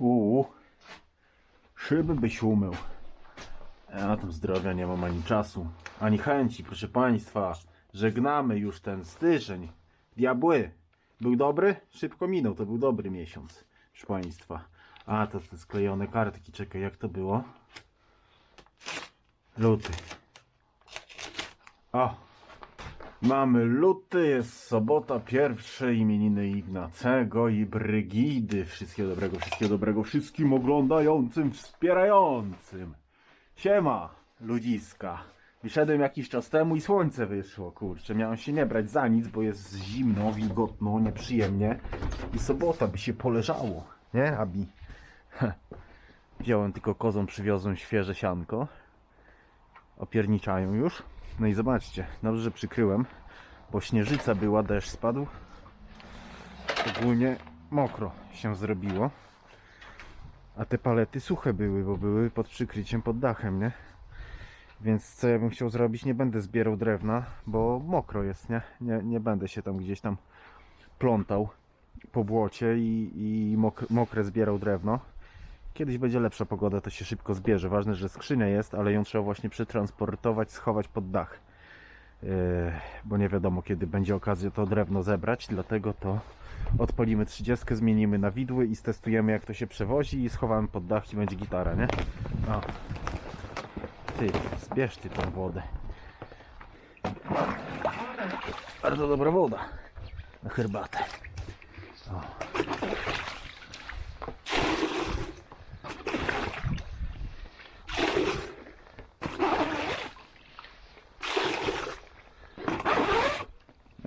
Uuu. Szyby byś umył. Ja tam zdrowia nie mam ani czasu, ani chęci, proszę państwa. Żegnamy już ten styczeń. Diabły. Był dobry? Szybko minął, to był dobry miesiąc. Proszę państwa. A, to te sklejone kartki. Czekaj, jak to było? Luty. O! Mamy luty, jest sobota, pierwsze imieniny Ignacego i Brygidy. Wszystkiego dobrego, wszystkiego dobrego wszystkim oglądającym, wspierającym. Siema, ludziska. Wyszedłem jakiś czas temu i słońce wyszło, kurczę. Miałem się nie brać za nic, bo jest zimno, wilgotno, nieprzyjemnie. I sobota by się poleżało, nie, Abi? Wziąłem tylko kozą, przywiozłem świeże sianko. Opierniczają już. No i zobaczcie, dobrze, że przykryłem, bo śnieżyca była, deszcz spadł. Ogólnie mokro się zrobiło. A te palety suche były, bo były pod przykryciem, pod dachem, nie? Więc co ja bym chciał zrobić, nie będę zbierał drewna, bo mokro jest, nie? Nie, nie będę się tam gdzieś tam plątał po błocie i, i mok, mokre zbierał drewno. Kiedyś będzie lepsza pogoda, to się szybko zbierze. Ważne, że skrzynia jest, ale ją trzeba właśnie przetransportować, schować pod dach. Yy, bo nie wiadomo, kiedy będzie okazja to drewno zebrać, dlatego to odpalimy 30, zmienimy na widły i stestujemy jak to się przewozi i schowamy pod dach i będzie gitara, nie? O. Ty, zbierz ty tą wodę. Bardzo dobra woda na herbatę. O.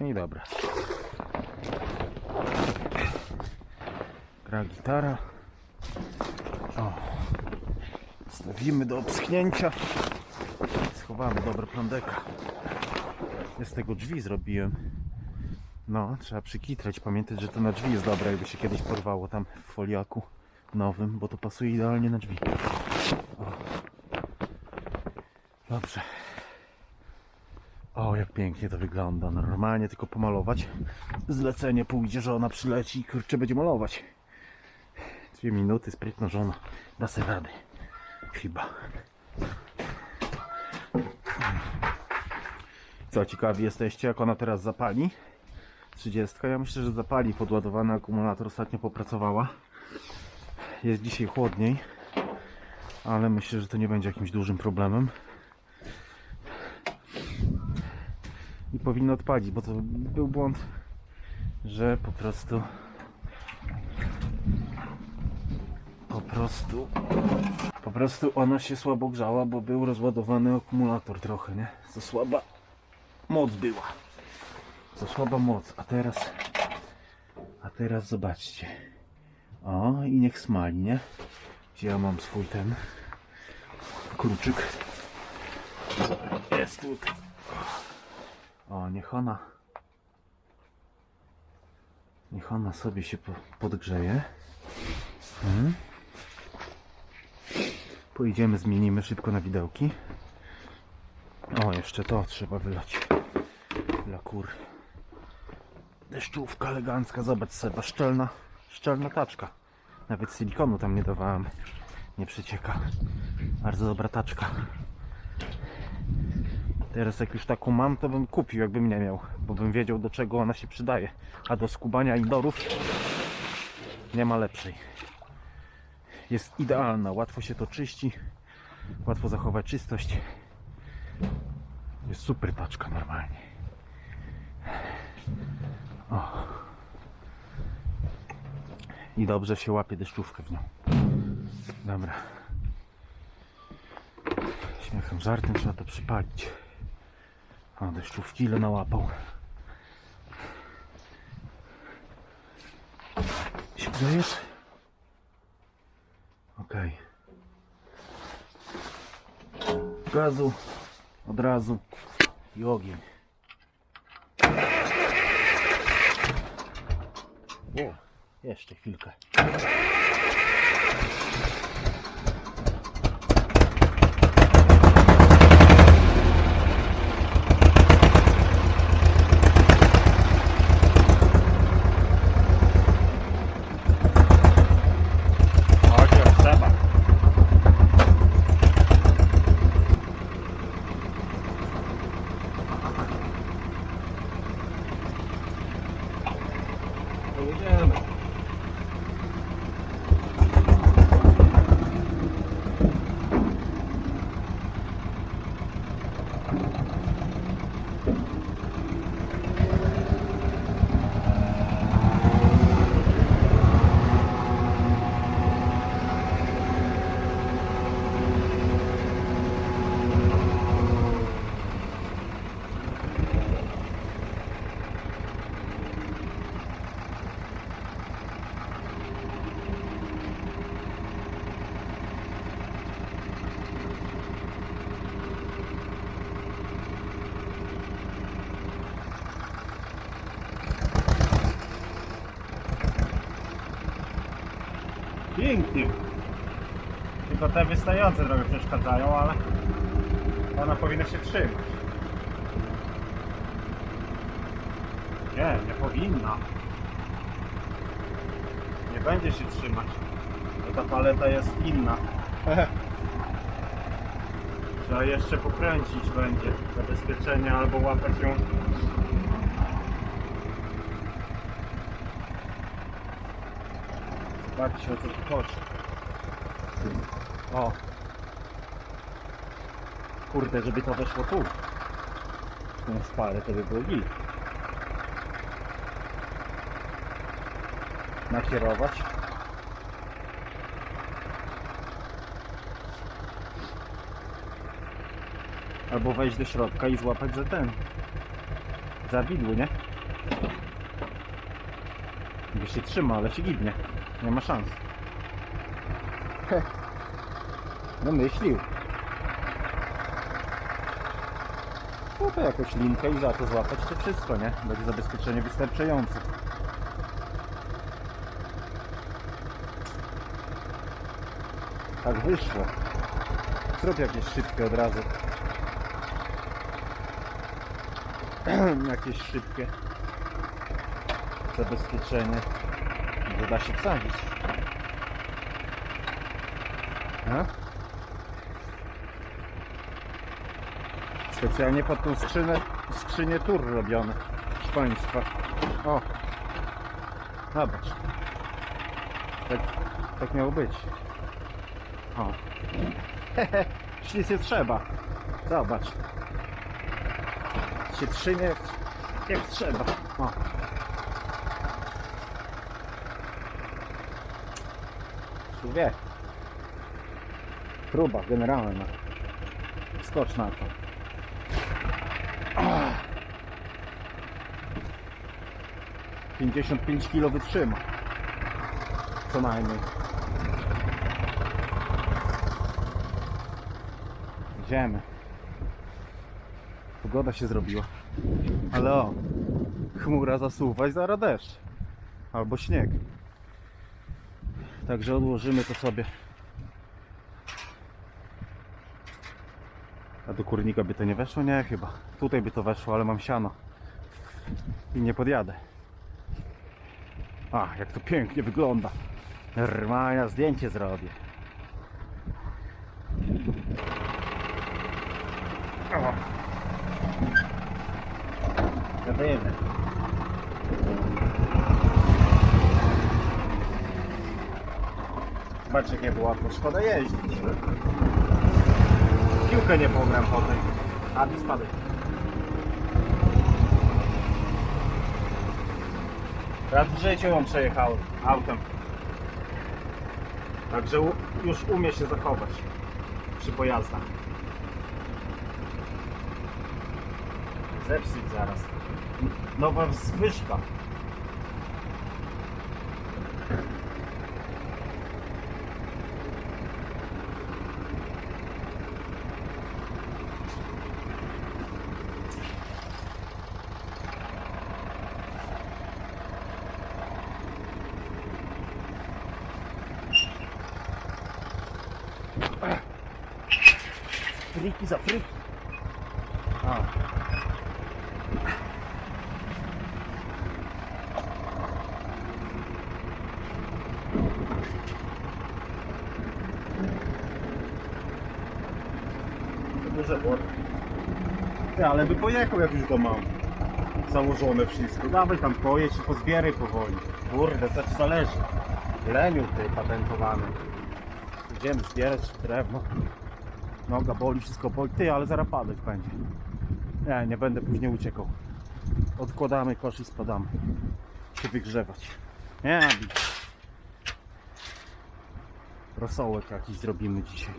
No i dobra. Gitara. O. Stawimy do obschnięcia. Schowamy dobro plandeka. Ja z tego drzwi zrobiłem. No, trzeba przykitrać. Pamiętać, że to na drzwi jest dobre, jakby się kiedyś porwało tam w foliaku nowym, bo to pasuje idealnie na drzwi. O. Dobrze. O, jak pięknie to wygląda. Normalnie tylko pomalować. Zlecenie pójdzie, że ona przyleci i kurczę będzie malować. Minuty, sprytna żona. Da rady. Chyba. Co, ciekawi jesteście, jak ona teraz zapali? 30. Ja myślę, że zapali. Podładowany akumulator ostatnio popracowała. Jest dzisiaj chłodniej, ale myślę, że to nie będzie jakimś dużym problemem. I powinno odpalić, bo to był błąd, że po prostu prostu po prostu ona się słabo grzała, bo był rozładowany akumulator trochę, nie? Za słaba moc była. Za słaba moc, a teraz a teraz zobaczcie. O, i niech smali, nie? Gdzie ja mam swój ten kruczyk? Jest tutaj. O, niech ona. Niech ona sobie się po, podgrzeje. Mhm. Pojedziemy, zmienimy szybko na widełki. O, jeszcze to trzeba wylać. Dla kur. Deszczówka elegancka, zobacz Seba, szczelna, szczelna taczka. Nawet silikonu tam nie dawałem. Nie przecieka. Bardzo dobra taczka. Teraz jak już taką mam, to bym kupił, jakbym nie miał, bo bym wiedział do czego ona się przydaje. A do skubania indorów nie ma lepszej. Jest idealna, łatwo się to czyści, łatwo zachować czystość. Jest super taczka normalnie. O. I dobrze się łapie deszczówkę w nią. Dobra. Śmiechem, żartem trzeba to przypalić. A deszczówki ile nałapał. Się grzejesz? Gazu od razu i ogień. O, jeszcze chwilkę. Pięknie. Tylko te wystające trochę przeszkadzają, ale ona powinna się trzymać. Nie, nie powinna. Nie będzie się trzymać. Bo ta paleta jest inna. Trzeba jeszcze pokręcić będzie zabezpieczenie albo łapać ją. Zobaczcie o co tu chodzi. O. Kurde, żeby to weszło tu. Tą szparę to by było git. Nakierować. Albo wejść do środka i złapać za ten. Za widły, nie? By się trzyma, ale się gibnie. Nie ma szans. No myślił. No to jakąś linkę i za to złapać to wszystko, nie? Będzie zabezpieczenie wystarczające. Tak wyszło. Zrób jakieś szybkie od razu. jakieś szybkie zabezpieczenie. Że da się wsadzić. A? Specjalnie pod tą skrzynę, skrzynię tur robione. Proszę Państwa. O! Zobacz. Tak, tak miało być. O. Hehe, nic nie trzeba. Zobacz. Się trzynie jak, jak trzeba. O. Tu wie. Próba generalna. Skocz na to. Ah. 55 kg wytrzyma. Co najmniej. Idziemy. Pogoda się zrobiła. Ale o, chmura zasuwa i zaraz deszcz. Albo śnieg. Także odłożymy to sobie. A do kurnika by to nie weszło? Nie, chyba. Tutaj by to weszło, ale mam siano. I nie podjadę. A, jak to pięknie wygląda. Normalnie zdjęcie zrobię. O. Jademy. Zobaczcie jak było. Szkoda jeździć. Piłkę nie pogram potem. A ty spadaj. Raz w życiu przejechał autem. Także już umie się zachować przy pojazdach. Zepsuć zaraz. Nowa zwyżka. Friki za friki. A. Duże. Ty, ale by pojechał jak już go mam. Założone wszystko. Dawaj tam pojedź i pozbieraj powoli. Kurde, co ci zależy. Leniu ty patentowany. Idziemy zbierać drewno. Noga boli, wszystko boli. Ty, ale zaraz padać będzie. Nie, nie będę później uciekał. Odkładamy kosz i spadamy. Się wygrzewać. Nie. Rosołek jakiś zrobimy dzisiaj.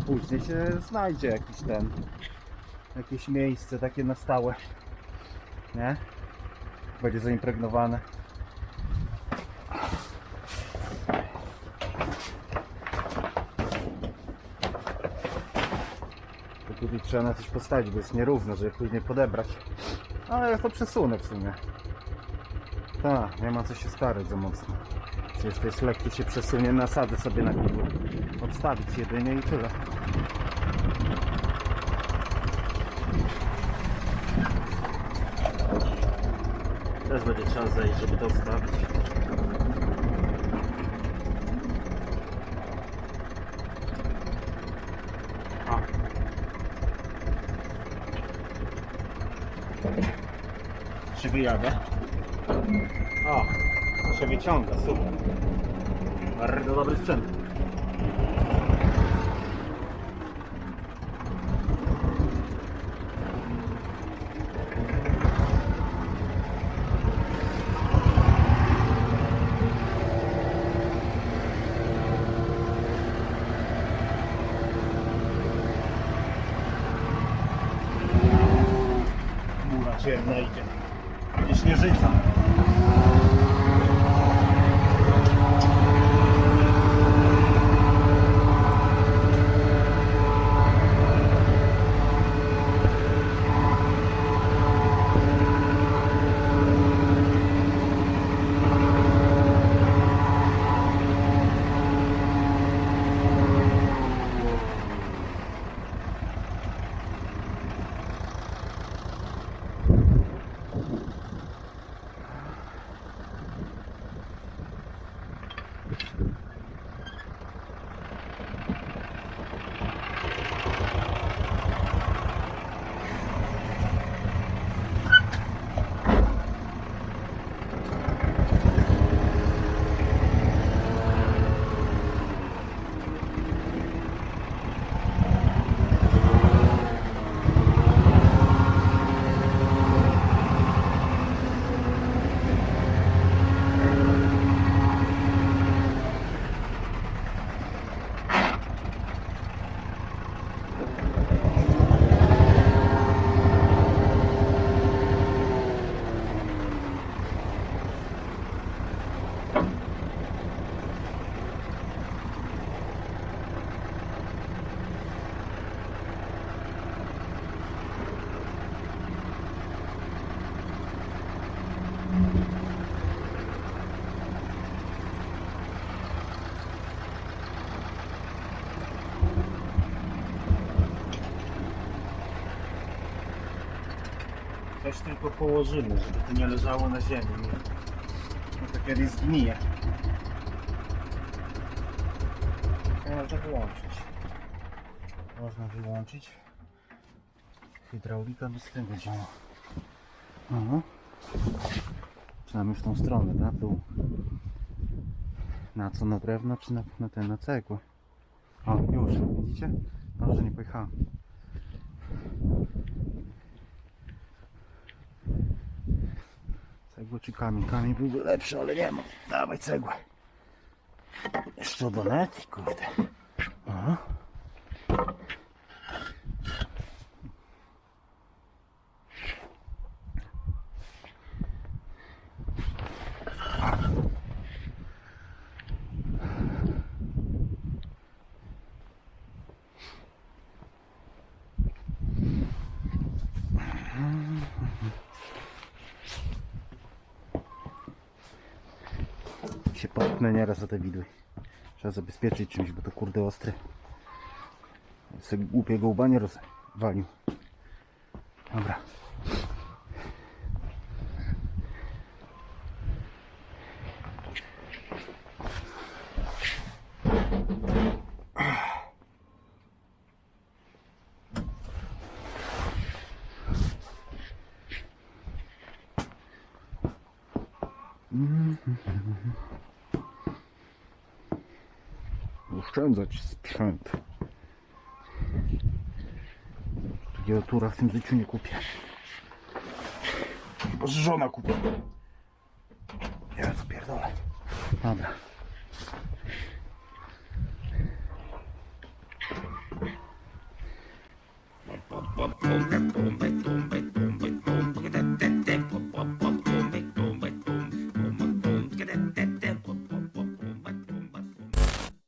Później się znajdzie jakiś ten, jakieś miejsce takie na stałe, nie? Będzie zaimpregnowane. To tutaj trzeba na coś postawić, bo jest nierówno, żeby później podebrać. Ale to przesunę w sumie. Tak, nie ma co się starać za mocno. Przecież jest lekkie się przesunie, nasadzę sobie na piwo. Odstawić jedynie i tyle. Też będzie trzeba zejść, żeby to odstawić. A. Czy wyjadę? O, się wyciąga, super. Bardzo dobry sprzęt. Tylko położymy, żeby to nie leżało na ziemi. Bo to kiedyś zgnije. Można wyłączyć. Można wyłączyć. Hydraulika bez tego działa. Aha. Przynajmniej w tą stronę, tak? Dół. Na co? Na drewno czy na, na ten, na cegłę? O, już, widzicie? Dobrze, nie pojechałem. Cegłę czy kamień? Kamień byłby lepszy, ale nie ma. Dawaj cegłę. Jeszcze do net, kurde. Aha. Się potknę nieraz o te widły. Trzeba zabezpieczyć czymś, bo to kurde ostre. Sobie głupiego łba nie rozwalił. Dobra. oszczędzać sprzęt. Takiego tura w tym życiu nie kupię. Chyba żona kupi. Ja to pierdolę. Dobra. Bum, bum, bum, bum, bum, bum, bum.